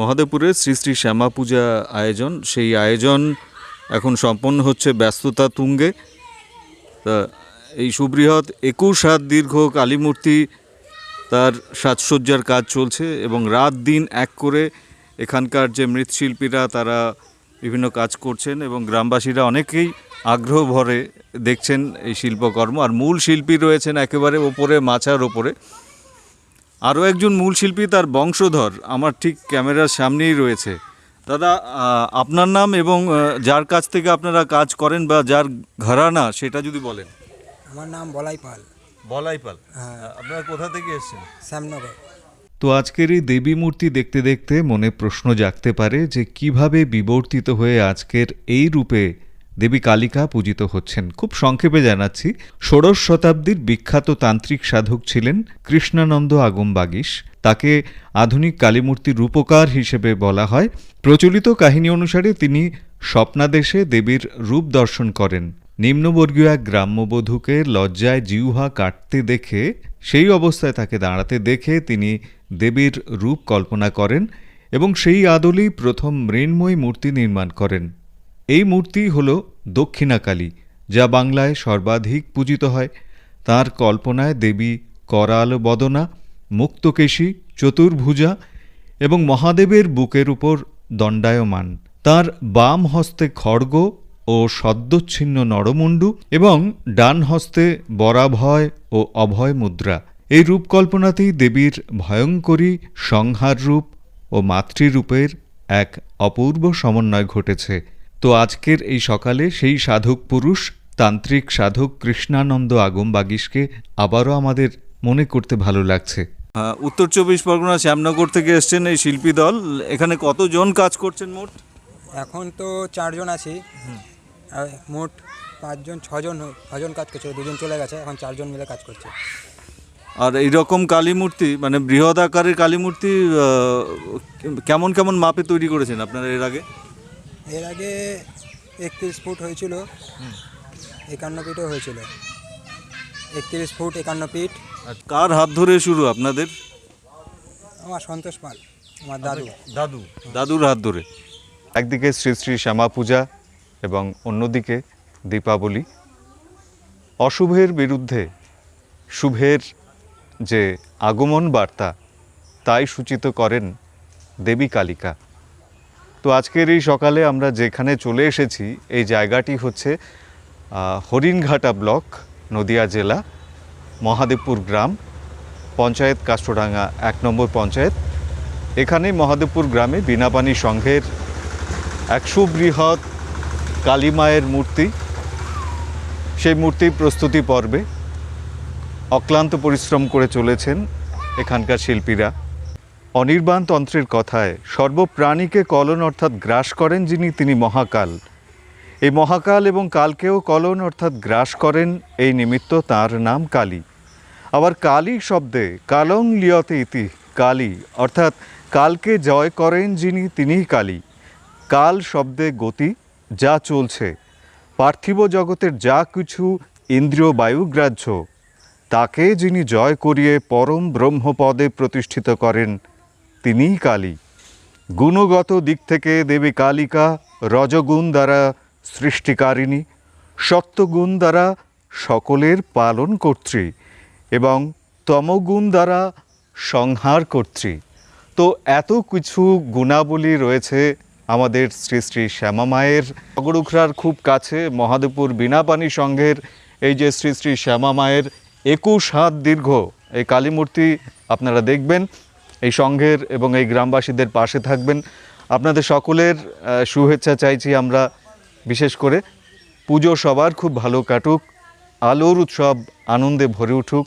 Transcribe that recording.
মহাদেবপুরের শ্রী শ্রী শ্যামা পূজা আয়োজন। সেই আয়োজন এখন সম্পন্ন হচ্ছে ব্যস্ততা তুঙ্গে। তা এই সুবৃহৎ একুশ হাত দীর্ঘ কালীমূর্তি তার সাজসজ্জার কাজ চলছে এবং রাত দিন এক করে এখানকার যে মৃৎশিল্পীরা তারা বিভিন্ন কাজ করছেন এবং গ্রামবাসীরা অনেকেই আগ্রহ ভরে দেখছেন এই শিল্পকর্ম। আর মূল শিল্পী রয়েছেন একেবারে ওপরে মাচার ওপরে। আরও একজন মূল শিল্পী তার বংশধর আমার ঠিক ক্যামেরার সামনেই রয়েছে। দাদা আপনার নাম এবং যার কাছ থেকে আপনারা কাজ করেন বা যার ঘরানা সেটা যদি বলেন। আমার নাম বলাই পাল। বলাইপাল হ্যাঁ। আপনারা কোথা থেকে এসেছেন? শ্যামনগর। তো আজকের এই দেবী মূর্তি দেখতে দেখতে মনে প্রশ্ন জাগতে পারে যে কীভাবে বিবর্তিত হয়ে আজকের এই রূপে দেবী কালিকা পূজিত হচ্ছেন। খুব সংক্ষেপে জানাচ্ছি, ষোড়শ শতাব্দীর বিখ্যাত তান্ত্রিক সাধক ছিলেন কৃষ্ণানন্দ আগম বাগিস তাকে আধুনিক কালীমূর্তির রূপকার হিসেবে বলা হয়। প্রচলিত কাহিনী অনুসারে তিনি স্বপ্নাদেশে দেবীর রূপ দর্শন করেন। নিম্নবর্গীয় এক গ্রাম্যবধূকে লজ্জায় জিউহা কাটতে দেখে, সেই অবস্থায় তাকে দাঁড়াতে দেখে তিনি দেবীর রূপ কল্পনা করেন এবং সেই আদলেই প্রথম মৃন্ময় মূর্তি নির্মাণ করেন। এই মূর্তি হল দক্ষিণাকালী, যা বাংলায় সর্বাধিক পূজিত হয়। তার কল্পনায় দেবী করাল বদনা, মুক্তকেশী চতুর্ভুজা এবং মহাদেবের বুকের উপর দণ্ডায়মান। তার বাম হস্তে খড়গ ও সদ্যচ্ছিন্ন নরমুণ্ডু এবং ডান হস্তে বরাভয় ও অভয় মুদ্রা। এই রূপকল্পনাতেই দেবীর ভয়ঙ্করী সংহার রূপ ও মাতৃরূপের এক অপূর্ব সমন্বয় ঘটেছে। তো আজকের এই সকালে সেই সাধক পুরুষ তান্ত্রিক সাধক কৃষ্ণানন্দ আগম বাগিসকে আবারও আমাদের মনে করতে ভালো লাগছে। উত্তর চব্বিশ পরগনা শ্যামনগর থেকে এসছেন এই শিল্পী দল। এখানে কতজন কাজ করছেন মোট? এখন তো চারজন আছি। আর মোট পাঁচজন ছজন ছজন কাজ করছে দুজন চলে গেছে এখন চারজন মিলে কাজ করছে। আর এই রকম কালী মূর্তি মানে বৃহৎ আকারের কালী মূর্তি কেমন কেমন মাপে তৈরি করেছেন আপনারা এর আগে? এর আগে একত্রিশ ফুট হয়েছিল। একান্ন ফিটও হয়েছিল। একত্রিশ ফুট একান্ন ফিট। আর কার হাত ধরে শুরু আপনাদের? আমার সন্তোষ পাল আমার দাদু। দাদু। দাদুর হাত ধরে। একদিকে শ্রী শ্রী শ্যামা পূজা এবং অন্যদিকে দীপাবলি। অশুভের বিরুদ্ধে শুভের যে আগমন বার্তা তাই সূচিত করেন দেবী কালিকা। তো আজকের এই সকালে আমরা যেখানে চলে এসেছি, এই জায়গাটি হচ্ছে হরিণঘাটা ব্লক, নদিয়া জেলা, মহাদেবপুর গ্রাম, পঞ্চায়েত কাষ্টডাঙ্গা এক নম্বর পঞ্চায়েত। এখানে মহাদেবপুর গ্রামে বিনাপানি সংঘের এক সুবৃহৎ কালীমায়ের মূর্তি। সেই মূর্তি প্রস্তুতি পর্বে অক্লান্ত পরিশ্রম করে চলেছেন এখানকার শিল্পীরা। অনির্বাণ তন্ত্রের কথায় সর্বপ্রাণীকে কলন অর্থাৎ গ্রাস করেন যিনি, তিনি মহাকাল। এই মহাকাল এবং কালকেও কলন অর্থাৎ গ্রাস করেন, এই নিমিত্ত তার নাম কালী। আবার কালী শব্দে কালং লিয়তে ইতি, কালী অর্থাৎ কালকে জয় করেন যিনি, তিনিই কালী। কাল শব্দে গতি, যা চলছে। পার্থিব জগতের যা কিছু ইন্দ্রিয় বায়ুগ্রাহ্য তাকে যিনি জয় করিয়ে পরম ব্রহ্মপদে প্রতিষ্ঠিত করেন তিনিই কালী। গুণগত দিক থেকে দেবী কালিকা রজগুণ দ্বারা সৃষ্টিকারিণী, সত্যগুণ দ্বারা সকলের পালন কর্ত্রী এবং তমগুণ দ্বারা সংহার কর্ত্রী। তো এত কিছু গুণাবলী রয়েছে আমাদের শ্রী শ্রী শ্যামা মায়ের। নগরুখরার খুব কাছে মহাদেবপুর বিনাপানি সংঘের এই যে শ্রী শ্রী শ্যামা মায়ের একুশ হাত দীর্ঘ এই কালীমূর্তি আপনারা দেখবেন। এই সংঘের এবং এই গ্রামবাসীদের পাশে থাকবেন। আপনাদের সকলের শুভেচ্ছা চাইছি আমরা। বিশেষ করে পুজো সবার খুব ভালো কাটুক, আলোর উৎসব আনন্দে ভরে উঠুক।